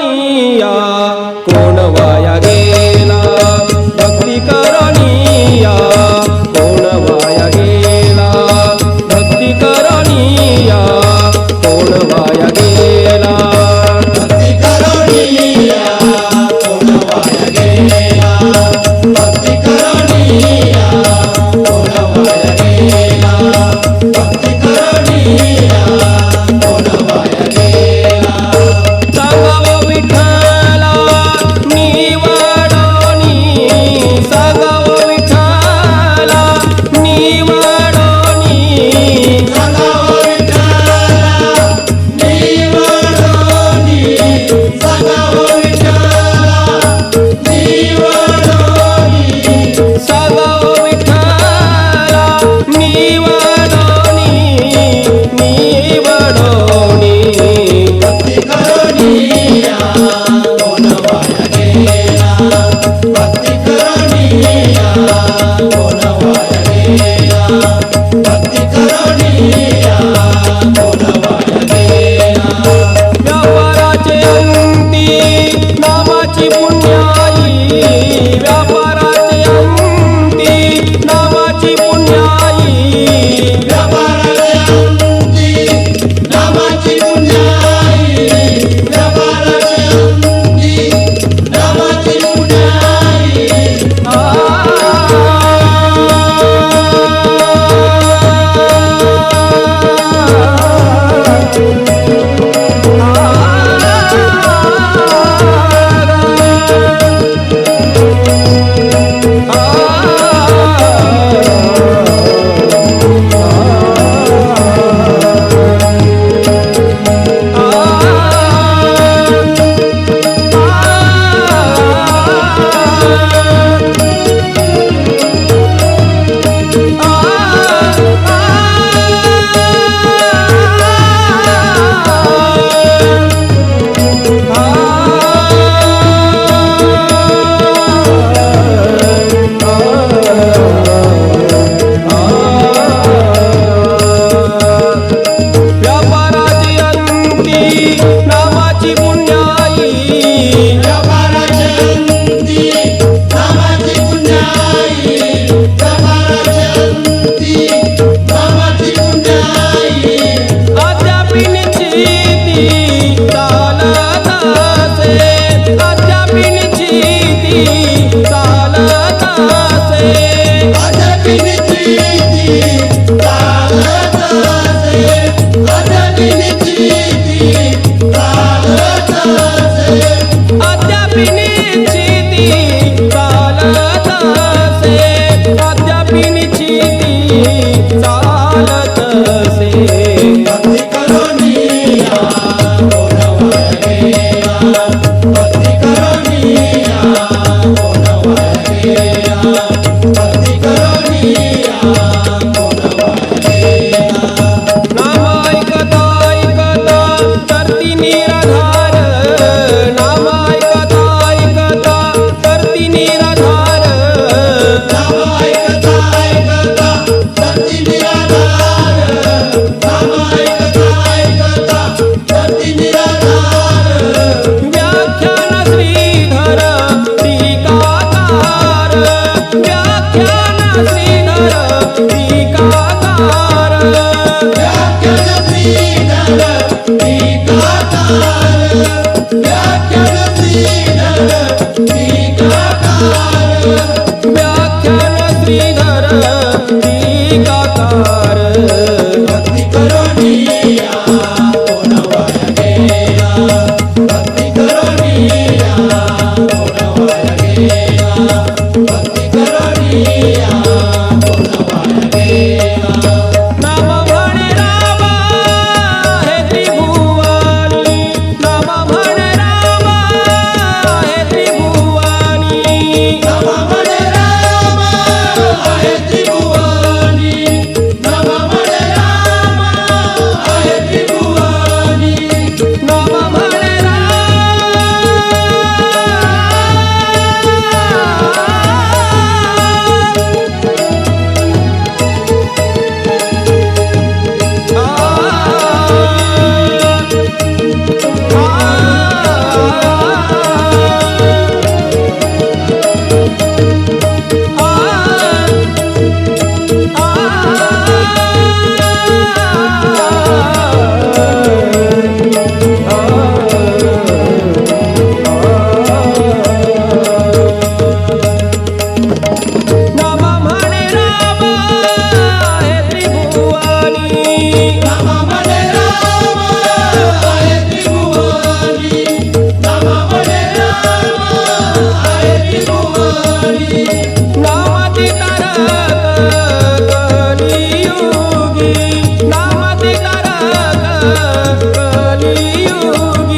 करनिया कोण वाया गेला? भक्ती करनिया कोण वाया गेला? भक्ती करनिया कोण वाया गेला?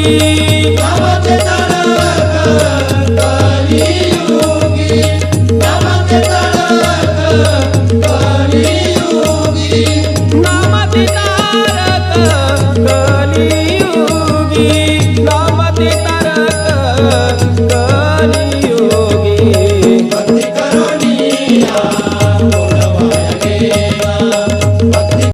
Thank you.